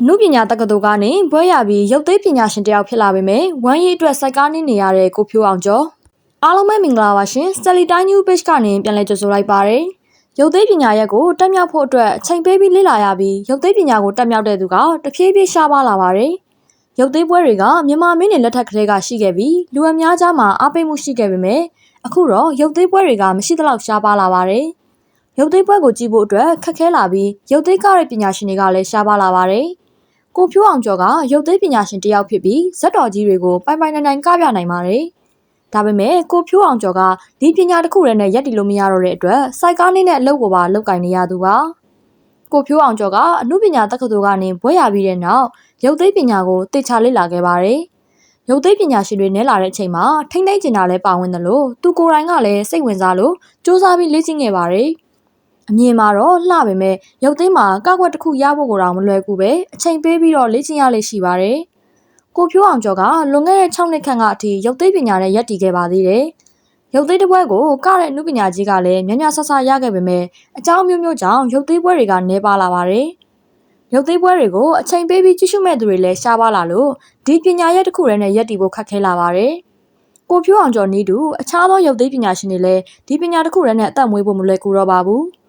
အမှုပညာတက္ကသိုလ်ကနေဘွဲရပြီးရုပ်သိမ်းပညာရှင်တစ်ယောက်ဖြစ်လာပေမဲ့ဝမ်းရေးအတွက်စိုက်ကားနေနေရတဲ့ကိုဖြိုးအောင်ကျော်အားလုံးပဲမင်္ဂလာပါရှင်စတလီတိုင်း new page ကနေပြန်လည်ကြိုဆိုလိုက်ပါရစေရုပ်သိမ်းပညာရက်ကိုတက်မြောက်ဖို့အတွက်အချိန်ပေးပြီးလေ့လာရပြီးရုပ်သိမ်းပညာကိုတက်မြောက်တဲ့သူကတဖြည်းဖြည်းရှားပါလာပါတယ်ရုပ်သိမ်းပွဲတွေကမြန်မာမင်းတွေလက်ထက်ကလေးကရှိခဲ့ပြီးလူအများကြားမှာအားပေးမှုရှိခဲ့ပေမဲ့အခုတော့ရုပ်သိမ်းပွဲတွေကမရှိသလောက်ရှားပါလာပါတယ်ရုပ်သိမ်းပွဲကိုကြည့်ဖို့အတွက်ခက်ခဲလာပြီးရုပ်သိမ်းကားတဲ့ပညာရှင်တွေကလည်းရှားပါလာပါတယ်။ ကိုဖြိုးအောင်ကျော်ကရုပ်သိမ်းပညာရှင်တစ်ယောက်ဖြစ်ပြီးဇက်တော်ကြီးတွေကိုပိုင်ပိုင်နိုင်နိုင်ကပြနိုင်ပါတယ်။ဒါပေမဲ့ကိုဖြိုးအောင်ကျော်ကဒီပညာတစ်ခုတည်းနဲ့ရက်တည်လို့မရတော့တဲ့အတွက်စိုက်ကားလေးနဲ့အလုပ်ကိုပါလုပ်ကင်နေရသူပါ။ကိုဖြိုးအောင်ကျော်ကအမှုပညာတက္ကသိုလ်ကနေဘွဲ့ရပြီးတဲ့နောက်ရုပ်သိမ်းပညာကိုတေချာလေ့လာခဲ့ပါတယ်။ရုပ်သိမ်းပညာရှင်တွေနဲလာတဲ့အချိန်မှာထိမ့်သိမ့်ကျင်တာလည်းပါဝင်တယ်လို့သူကိုယ်တိုင်ကလည်းစိတ်ဝင်စားလို့စူးစမ်းပြီးလေ့ကျင့်ခဲ့ပါတယ်။ အမြင်မှာတော့လှပေမဲ့ရုပ်သိမ်းမှာကောက်ွက်တစ်ခုရဖို့ကိုတော့မလွယ်ကူပဲအချိန်ပေးပြီးတော့လေ့ကျင့်ရလေ့ရှိပါတယ်။ကိုဖြိုးအောင်ကျော်ကလွန်ခဲ့တဲ့6နှစ်ခန့်ကအထိရုပ်သိမ်းပညာနဲ့ရပ်တည်ခဲ့ပါသေးတယ်။ရုပ်သိမ်းတစ်ပွဲကိုကတဲ့နုပညာကြီးကလည်းမြ мя ဆဆရခဲ့ပေမဲ့အကြောင်းမျိုးမျိုးကြောင့်ရုပ်သိမ်းပွဲတွေကနှဲပါလာပါတယ်။ရုပ်သိမ်းပွဲတွေကိုအချိန်ပေးပြီးကြည့်ရှုမဲ့သူတွေလည်းရှားပါလာလို့ဒီပညာရက်တစ်ခုတည်းနဲ့ရပ်တည်ဖို့ခက်ခဲလာပါတယ်။ကိုဖြိုးအောင်ကျော်နီးတူအခြားသောရုပ်သိမ်းပညာရှင်တွေလည်းဒီပညာတစ်ခုတည်းနဲ့အသက်မွေးဖို့မလွယ်ကူတော့ပါဘူး။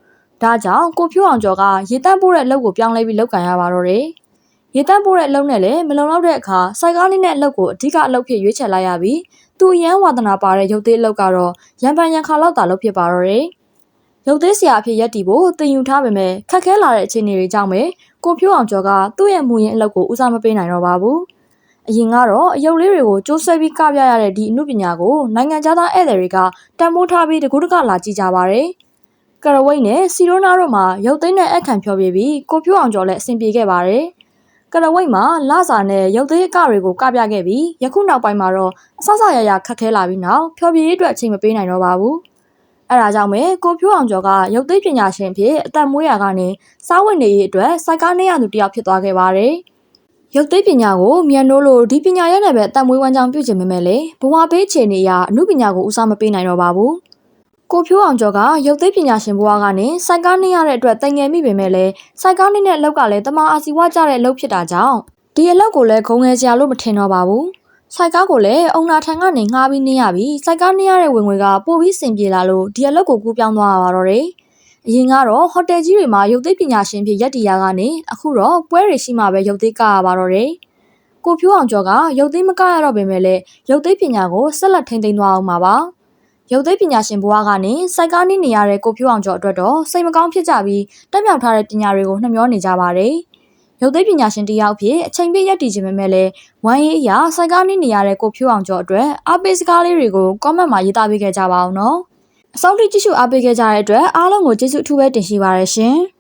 ဒါကြောင့်ကိုဖြိုးအောင်ကျော်ကရေတန့်ပို့တဲ့အလုပ်ကိုပြောင်းလဲပြီးလုပ်ကင်ရပါတော့တယ်။ရေတန့်ပို့တဲ့အလုပ်နဲ့လည်းမလုံလောက်တဲ့အခါစိုက်ကားလေးနဲ့အလုပ်ကိုအဓိကအလုပ်ဖြစ်ရွေးချယ်လိုက်ရပြီးသူအရန်ဝါသနာပါတဲ့ရုပ်သေးအလုပ်ကတော့ရံပန်ရံခါလောက်သာလုပ်ဖြစ်ပါတော့တယ်။ရုပ်သေးဆရာအဖြစ်ရက်တည်ဖို့တင်ယူထားပေမဲ့ခက်ခဲလာတဲ့အခြေအနေတွေကြောင့်ပဲကိုဖြိုးအောင်ကျော်ကသူ့ရဲ့မူရင်းအလုပ်ကိုဦးစားမပေးနိုင်တော့ပါဘူး။အရင်ကတော့အယုတ်လေးတွေကိုစူးစမ်းပြီးကပြရတဲ့ဒီအမှုပညာကိုနိုင်ငံခြားသားဧည့်သည်တွေကတန်ဖိုးထားပြီးတကူးတကလာကြည့်ကြပါတယ်။ ကရဝိတ်နဲ့စီရိုနာတို့မှာရုပ်သိမ်းတဲ့အခန့်ဖြောပြပြီးကိုဖြိုးအောင်ကျော်လည်းအဆင်ပြေခဲ့ပါတယ်။ကရဝိတ်မှာလစာနဲ့ရုပ်သိမ်းအကတွေကိုကပြခဲ့ပြီးယခုနောက်ပိုင်းမှာတော့အဆဆရရခက်ခဲလာပြီးနောက်ဖြောပြရေးအတွက်အချိန်မပေးနိုင်တော့ပါဘူး။အဲဒါကြောင့်ပဲကိုဖြိုးအောင်ကျော်ကရုပ်သိမ်းပညာရှင်ဖြစ်အသက်မွေးရာကနေစားဝတ်နေရေးအတွက်စိုက်ကားနေရသူတယောက်ဖြစ်သွားခဲ့ပါတယ်။ရုပ်သိမ်းပညာကိုမြန်နိုးလို့ဒီပညာရတဲ့ပဲအသက်မွေးဝမ်းကြောင်းပြုကျင်မိမဲ့လေဘဝပေးခြေနေရအမှုပညာကိုဦးစားမပေးနိုင်တော့ပါဘူး။ ကိုဖြိုးအောင်ကျော်ကရုပ်သိပညာရှင်ဘဝကနေစိုက်ကားနေရတဲ့အတွက်တိုင်ငယ်မိပေမဲ့လည်းစိုက်ကားနေတဲ့အလုပ်ကလည်းတမအာစီဝကြတဲ့အလုပ်ဖြစ်တာကြောင့်ဒီအလုပ်ကိုလည်းဂုံငယ်စရာလို့မထင်တော့ပါဘူး။စိုက်ကားကိုလည်းအုံနာထံကနေငှားပြီးနေရပြီးစိုက်ကားနေရတဲ့ဝင်ငွေကပိုပြီးစင်ပြေလာလို့ဒီအလုပ်ကိုကူးပြောင်းသွားရပါတော့တယ်။အရင်ကတော့ဟိုတယ်ကြီးတွေမှာရုပ်သိပညာရှင်ဖြစ်ရက်တီယာကနေအခုတော့ပွဲတွေရှိမှပဲရုပ်သိကရပါတော့တယ်။ကိုဖြိုးအောင်ကျော်ကရုပ်သိမကရတော့ပေမဲ့လည်းရုပ်သိပညာကိုဆက်လက်ထိန်းသိမ်းသွားအောင်ပါပါ။ ရုပ်သိပညာရှင်ဘဝကနေစိုက်ကားနေနေရတဲ့ကိုဖြိုးအောင်ကျော်အတွက်တော့စိတ်မကောင်းဖြစ်ကြပြီးတက်မြောက်ထားတဲ့ပညာတွေကိုနှမျောနေကြပါတယ်။ရုပ်သိပညာရှင်တယောက်ဖြစ်အချိန်ပြည့်ရက်တည်ခြင်းပဲမဲ့လည်းဝမ်းရေးအရာစိုက်ကားနေနေရတဲ့ကိုဖြိုးအောင်ကျော်အတွက်အားပေးစကားလေးတွေကို comment မှာရေးသားပေးခဲ့ကြပါအောင်နော်။အစောင့်တိကြည့်ရှုအားပေးခဲ့ကြတဲ့အတွက်အားလုံးကိုကျေးဇူးအထူးပဲတင်ရှိပါရရှင်။